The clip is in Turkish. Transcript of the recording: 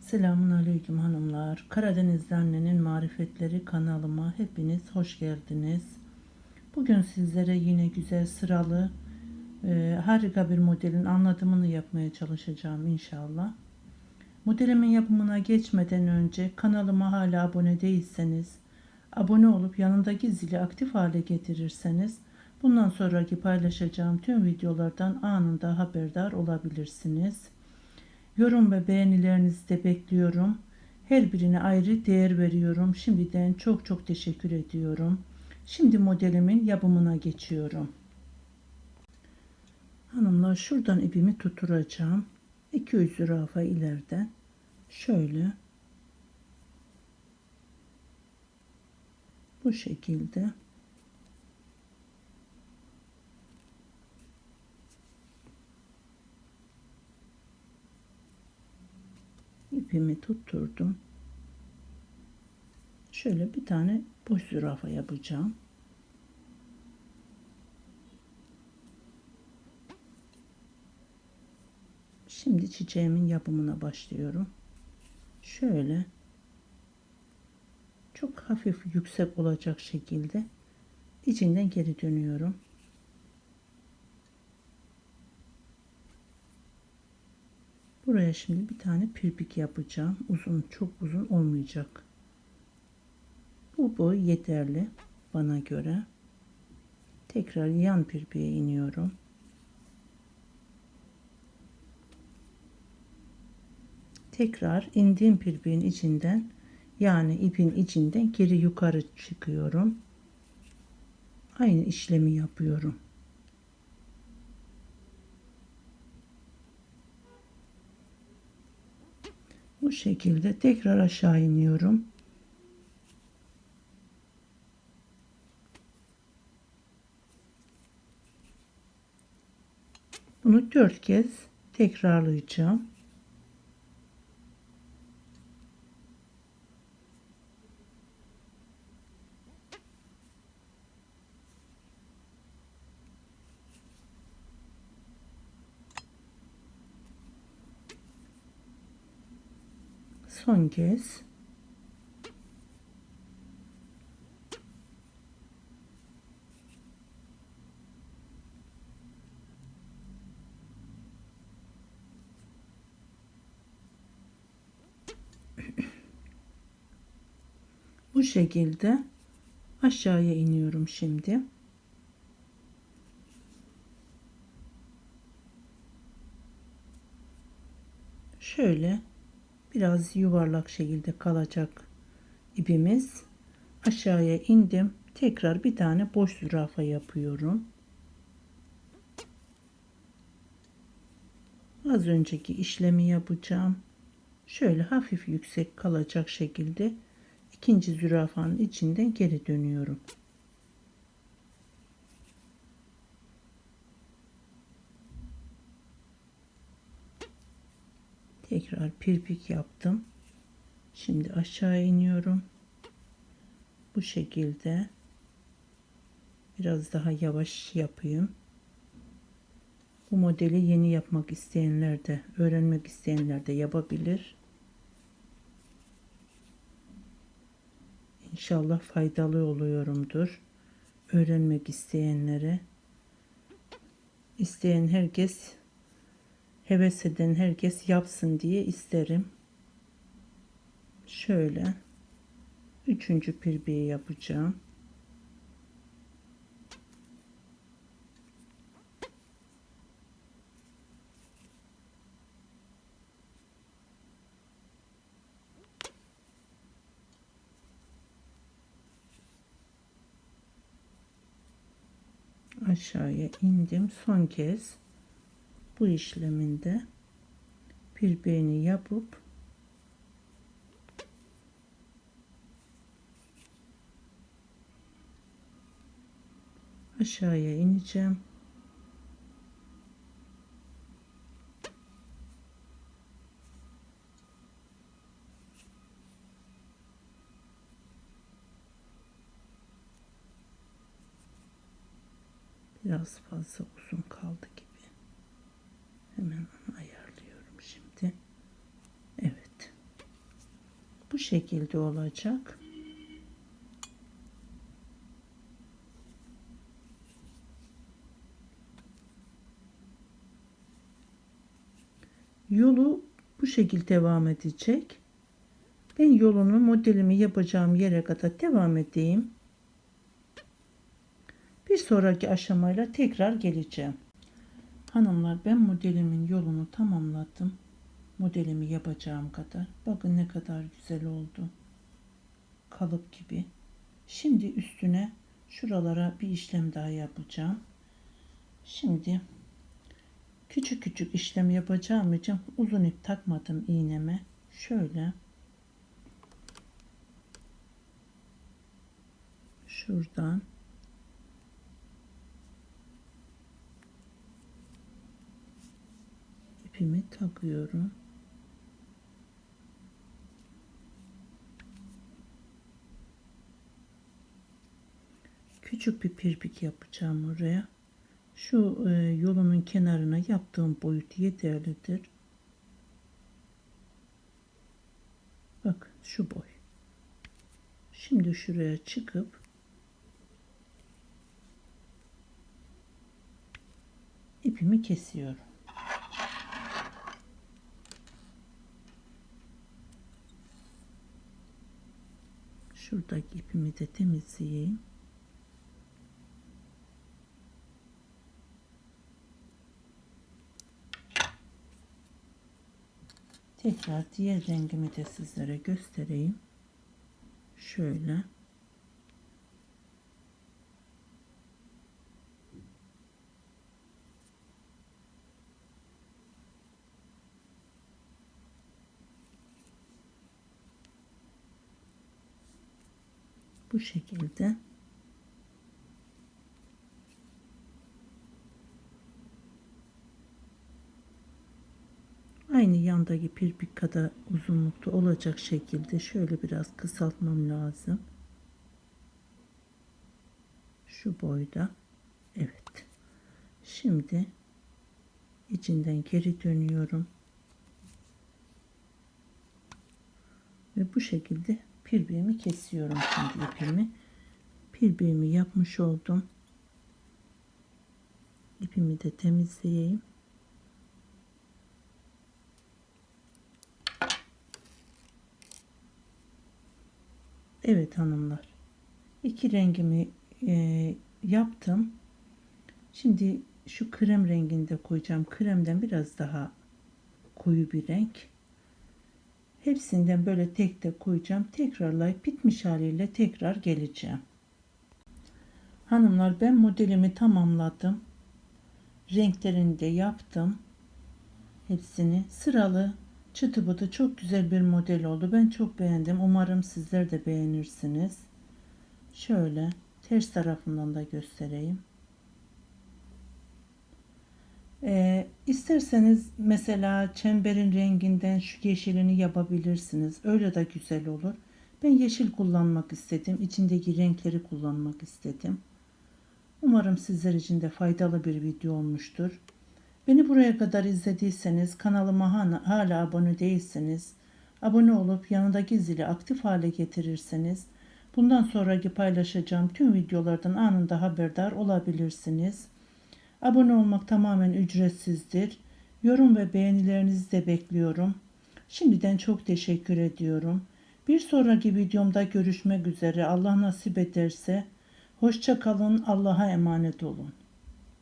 Selamun Aleyküm hanımlar. Karadenizli Annenin Marifetleri kanalıma hepiniz hoş geldiniz. Bugün sizlere yine güzel sıralı e, harika bir modelin anlatımını yapmaya çalışacağım inşallah. Modelimin yapımına geçmeden önce kanalıma hala abone değilseniz abone olup yanındaki zili aktif hale getirirseniz bundan sonraki paylaşacağım tüm videolardan anında haberdar olabilirsiniz. Yorum ve beğenilerinizi de bekliyorum. Her birine ayrı değer veriyorum. Şimdiden çok çok teşekkür ediyorum. Şimdi modelimin yapımına geçiyorum. Hanımlar şuradan ipimi tutturacağım. 200 zürafa ileriden şöyle bu şekilde ipimi tutturdum. Şöyle bir tane boş zürafa yapacağım. Şimdi çiçeğimin yapımına başlıyorum. Şöyle çok hafif yüksek olacak şekilde içinden geri dönüyorum. Buraya şimdi bir tane pirpik yapacağım. Uzun, çok uzun olmayacak. Bu boy yeterli bana göre. Tekrar yan pirpiğe iniyorum. Tekrar indiğim pirpiğin içinden yani ipin içinden geri yukarı çıkıyorum. Aynı işlemi yapıyorum. Bu şekilde tekrar aşağı iniyorum. Bunu dört kez tekrarlayacağım. Son kez bu şekilde aşağıya iniyorum şimdi. Şöyle biraz yuvarlak şekilde kalacak ipimiz. Aşağıya indim. Tekrar bir tane boş zürafa yapıyorum. Az önceki işlemi yapacağım. Şöyle hafif yüksek kalacak şekilde ikinci zürafanın içinden geri dönüyorum. Tekrar pirpik yaptım. Şimdi aşağı iniyorum. Bu şekilde biraz daha yavaş yapayım. Bu modeli yeni yapmak isteyenler de, öğrenmek isteyenler de yapabilir. İnşallah faydalı oluyorumdur. Öğrenmek isteyenlere. İsteyen herkes heves eden herkes yapsın diye isterim. Şöyle üçüncü pirbiyi yapacağım. aşağıya indim son kez bu işleminde bir beğeni yapıp aşağıya ineceğim. Biraz fazla uzun kaldı gibi. Hemen ayarlıyorum şimdi. Evet. Bu şekilde olacak. Yolu bu şekilde devam edecek. Ben yolunu modelimi yapacağım yere kadar devam edeyim. Bir sonraki aşamayla tekrar geleceğim. Hanımlar ben modelimin yolunu tamamladım. Modelimi yapacağım kadar. Bakın ne kadar güzel oldu. Kalıp gibi. Şimdi üstüne şuralara bir işlem daha yapacağım. Şimdi küçük küçük işlem yapacağım için uzun ip takmadım iğneme. Şöyle şuradan ipimi takıyorum. Küçük bir pirpik yapacağım oraya. Şu e, yolunun kenarına yaptığım boyut yeterlidir. Bak şu boy. Şimdi şuraya çıkıp ipimi kesiyorum. Şuradaki ipimi de temizleyeyim. Tekrar diğer rengimi de sizlere göstereyim. Şöyle. Bu şekilde. Aynı yandaki pirpik kadar uzunlukta olacak şekilde şöyle biraz kısaltmam lazım. Şu boyda. Evet. Şimdi içinden geri dönüyorum. Ve bu şekilde pirbiğimi kesiyorum şimdi ipimi. Pirbiğimi yapmış oldum. İpimi de temizleyeyim. Evet hanımlar. iki rengimi e, yaptım. Şimdi şu krem renginde koyacağım. Kremden biraz daha koyu bir renk. Hepsinden böyle tek tek koyacağım. Tekrarlayıp bitmiş haliyle tekrar geleceğim. Hanımlar ben modelimi tamamladım. Renklerini de yaptım. Hepsini sıralı çıtı bıtı çok güzel bir model oldu. Ben çok beğendim. Umarım sizler de beğenirsiniz. Şöyle ters tarafından da göstereyim. Ee, isterseniz mesela çemberin renginden şu yeşilini yapabilirsiniz. Öyle de güzel olur. Ben yeşil kullanmak istedim. İçindeki renkleri kullanmak istedim. Umarım sizler için de faydalı bir video olmuştur. Beni buraya kadar izlediyseniz kanalıma hala abone değilseniz abone olup yanındaki zili aktif hale getirirseniz bundan sonraki paylaşacağım tüm videolardan anında haberdar olabilirsiniz. Abone olmak tamamen ücretsizdir. Yorum ve beğenilerinizi de bekliyorum. Şimdiden çok teşekkür ediyorum. Bir sonraki videomda görüşmek üzere. Allah nasip ederse. Hoşça kalın. Allah'a emanet olun.